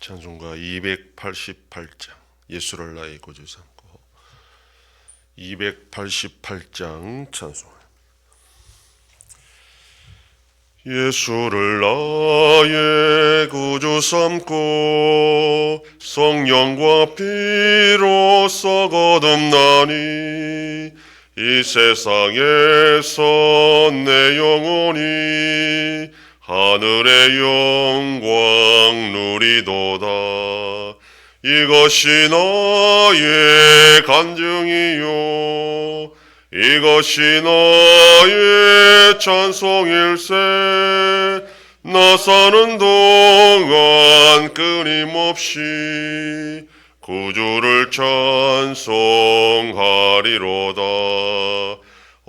찬송가 288장 예수를 나의 구주 삼고. 288장 찬송. 예수를 나의 구주 삼고 성령과 피로써 거듭나니 이 세상에서 내 영혼이 하늘의 영광 누리도다. 이것이 나의 간증이요. 이것이 나의 찬송일세. 나 사는 동안 끊임없이 구주를 찬송하리로다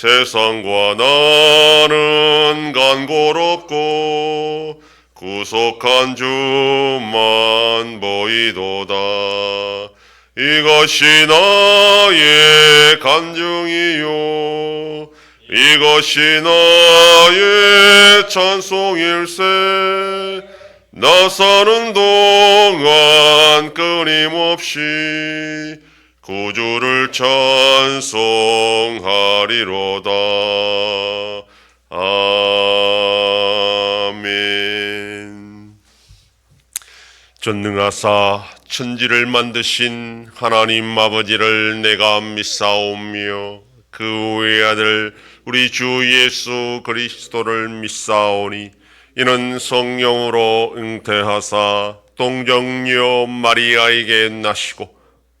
세상과 나는 간고롭고 구속한 주만 보이도다. 이것이 나의 간증이요. 이것이 나의 찬송일세. 나 사는 동안 끊임없이 구주를 찬송하리로다. 아멘. 전능하사 천지를 만드신 하나님 아버지를 내가 믿사오며 그 외아들 우리 주 예수 그리스도를 믿사오니 이는 성령으로 잉태하사 동정녀 마리아에게 나시고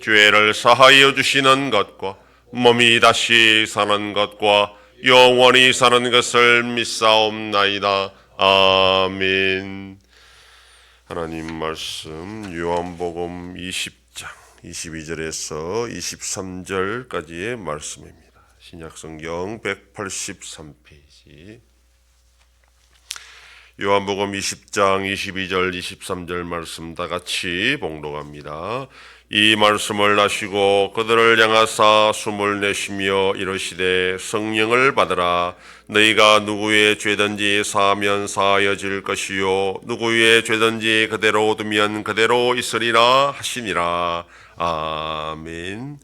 죄를 사하여 주시는 것과 몸이 다시 사는 것과 영원히 사는 것을 믿사옵나이다. 아멘. 하나님 말씀 요한복음 20장 22절에서 23절까지의 말씀입니다. 신약성경 183페이지 요한복음 20장 22절 23절 말씀 다 같이 봉독합니다. 이 말씀을 하시고 그들을 향하사 숨을 내쉬며 이르시되 성령을 받으라. 너희가 누구의 죄든지 사하면 사하여질 것이요 누구의 죄든지 그대로 두면 그대로 있으리라 하시니라. 아멘.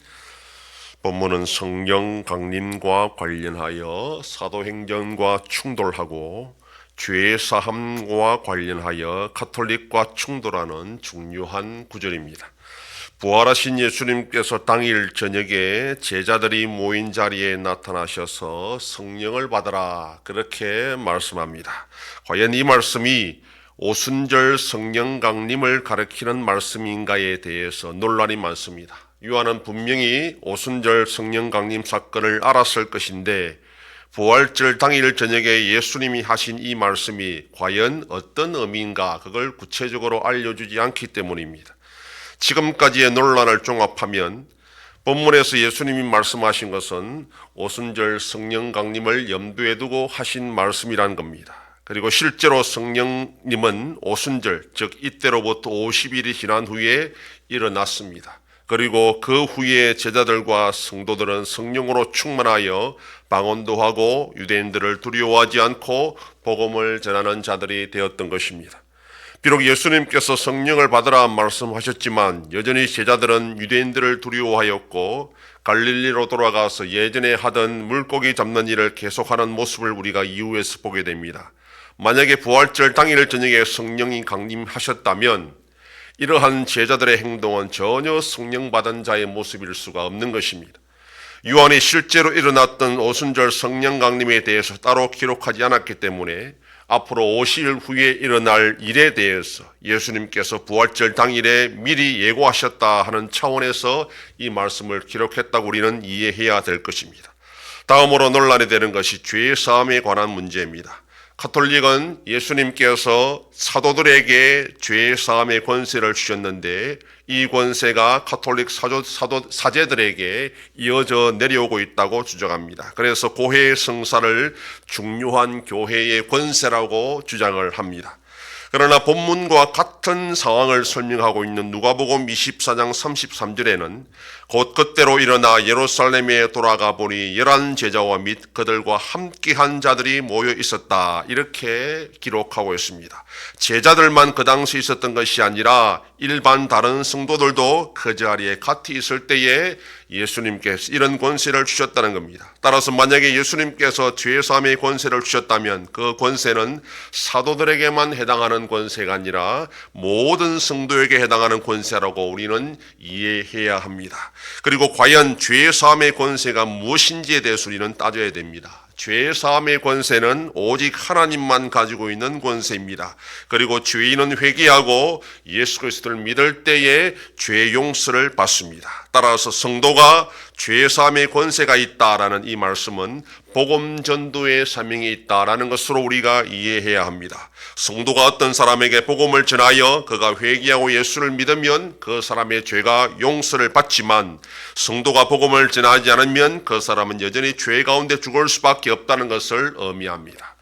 본문은 성령 강림과 관련하여 사도행전과 충돌하고 죄 사함과 관련하여 카톨릭과 충돌하는 중요한 구절입니다. 부활하신 예수님께서 당일 저녁에 제자들이 모인 자리에 나타나셔서 성령을 받아라 그렇게 말씀합니다. 과연 이 말씀이 오순절 성령 강림을 가리키는 말씀인가에 대해서 논란이 많습니다. 요한은 분명히 오순절 성령 강림 사건을 알았을 것인데 부활절 당일 저녁에 예수님이 하신 이 말씀이 과연 어떤 의미인가 그걸 구체적으로 알려주지 않기 때문입니다. 지금까지의 논란을 종합하면 본문에서 예수님이 말씀하신 것은 오순절 성령 강림을 염두에 두고 하신 말씀이란 겁니다. 그리고 실제로 성령님은 오순절 즉 이때로부터 50일이 지난 후에 일어났습니다. 그리고 그 후에 제자들과 성도들은 성령으로 충만하여 방언도 하고 유대인들을 두려워하지 않고 복음을 전하는 자들이 되었던 것입니다. 비록 예수님께서 성령을 받으라 말씀하셨지만 여전히 제자들은 유대인들을 두려워하였고 갈릴리로 돌아가서 예전에 하던 물고기 잡는 일을 계속하는 모습을 우리가 이후에서 보게 됩니다. 만약에 부활절 당일 저녁에 성령이 강림하셨다면 이러한 제자들의 행동은 전혀 성령 받은 자의 모습일 수가 없는 것입니다. 요한이 실제로 일어났던 오순절 성령 강림에 대해서 따로 기록하지 않았기 때문에 앞으로 50일 후에 일어날 일에 대해서 예수님께서 부활절 당일에 미리 예고하셨다 하는 차원에서 이 말씀을 기록했다고 우리는 이해해야 될 것입니다. 다음으로 논란이 되는 것이 죄 사함에 관한 문제입니다. 카톨릭은 예수님께서 사도들에게 죄 사함의 권세를 주셨는데 이 권세가 카톨릭 사조, 사도, 사제들에게 이어져 내려오고 있다고 주장합니다. 그래서 고해 성사를 중요한 교회의 권세라고 주장을 합니다. 그러나 본문과 같은 상황을 설명하고 있는 누가복음 24장 33절에는 곧 그때로 일어나 예루살렘에 돌아가 보니 열한 제자와 및 그들과 함께한 자들이 모여 있었다 이렇게 기록하고 있습니다. 제자들만 그 당시 있었던 것이 아니라 일반 다른 성도들도 그 자리에 같이 있을 때에 예수님께서 이런 권세를 주셨다는 겁니다. 따라서 만약에 예수님께서 죄사함의 권세를 주셨다면 그 권세는 사도들에게만 해당하는 권세가 아니라 모든 성도에게 해당하는 권세라고 우리는 이해해야 합니다. 그리고 과연 죄사함의 권세가 무엇인지에 대해서 우리는 따져야 됩니다. 죄 사함의 권세는 오직 하나님만 가지고 있는 권세입니다. 그리고 죄인은 회개하고 예수 그리스도를 믿을 때에 죄 용서를 받습니다. 따라서 성도가 죄 사함의 권세가 있다라는 이 말씀은 복음 전도의 사명이 있다라는 것으로 우리가 이해해야 합니다. 성도가 어떤 사람에게 복음을 전하여 그가 회개하고 예수를 믿으면 그 사람의 죄가 용서를 받지만 성도가 복음을 전하지 않으면 그 사람은 여전히 죄 가운데 죽을 수밖에 없다는 것을 의미합니다.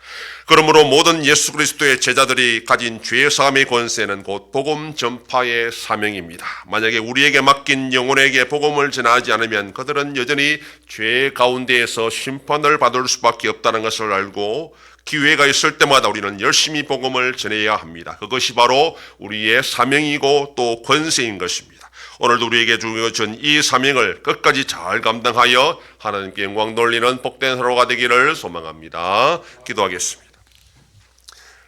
그러므로 모든 예수 그리스도의 제자들이 가진 죄 사함의 권세는 곧 복음 전파의 사명입니다. 만약에 우리에게 맡긴 영혼에게 복음을 전하지 않으면 그들은 여전히 죄 가운데에서 심판을 받을 수밖에 없다는 것을 알고 기회가 있을 때마다 우리는 열심히 복음을 전해야 합니다. 그것이 바로 우리의 사명이고 또 권세인 것입니다. 오늘도 우리에게 주어진 이 사명을 끝까지 잘 감당하여 하나님께 영광 돌리는 복된 하루가 되기를 소망합니다. 기도하겠습니다.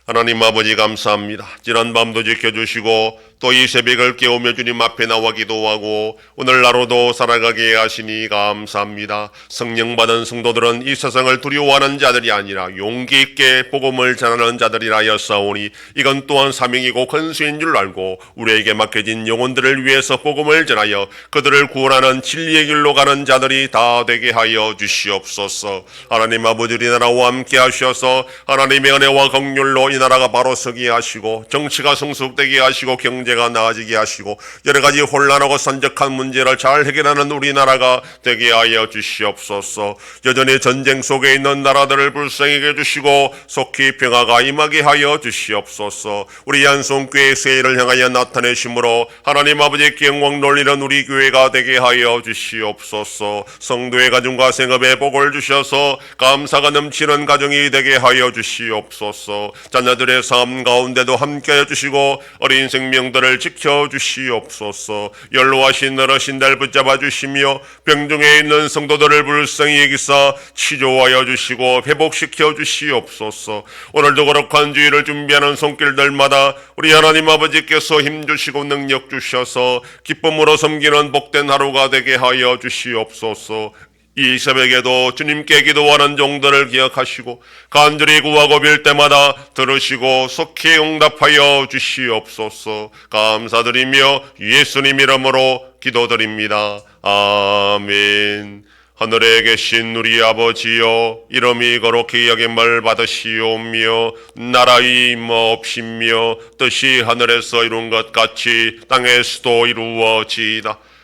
하나님 아버지 감사합니다. 지난 밤도 지켜주시고 또 이 새벽을 깨우며 주님 앞에 나와 기도하고 오늘 하루도 살아가게 하시니 감사합니다. 성령 받은 성도들은 이 세상을 두려워하는 자들이 아니라 용기 있게 복음을 전하는 자들이라 였사오니 이건 또한 사명이고 권수인 줄 알고 우리에게 맡겨진 영혼들을 위해서 복음을 전하여 그들을 구원하는 진리의 길로 가는 자들이 다 되게 하여 주시옵소서. 하나님 아버지 우리 나라와 함께 하셔서 하나님의 은혜와 긍휼로 이 나라가 바로 서게 하시고 정치가 성숙되게 하시고 경제 가 나아지게 하시고 여러 가지 혼란하고 산적한 문제를 잘 해결하는 우리나라가 되게 하여 주시옵소서. 여전히 전쟁 속에 있는 나라들을 불쌍히게 해주시고 속히 평화가 임하게 하여 주시옵소서. 우리 양손교회 세일을 향하여 나타내심으로 하나님 아버지께 영광 돌리는 우리 교회가 되게 하여 주시옵소서. 성도의 가정과 생업에 복을 주셔서 감사가 넘치는 가정이 되게 하여 주시옵소서. 자녀들의 삶 가운데도 함께 해 주시고 어린 생명 들을 지켜 주시옵소서. 연로하신 어르신 날 붙잡아 주시며 병중에 있는 성도들을 불쌍히 여기사 치료하여 주시고 회복시켜 주시옵소서. 오늘도 거룩한 주의를 준비하는 손길들마다 우리 하나님 아버지께서 힘 주시고 능력 주셔서 기쁨으로 섬기는 복된 하루가 되게 하여 주시옵소서. 이 새벽에도 주님께 기도하는 종들을 기억하시고 간절히 구하고 빌 때마다 들으시고 속히 응답하여 주시옵소서 감사드리며 예수님 이름으로 기도드립니다. 아멘. 하늘에 계신 우리 아버지여 이름이 거룩히 여김을 받으시오며 나라의 임옵시며 뜻이 하늘에서 이룬 것 같이 땅에서도 이루어지이다.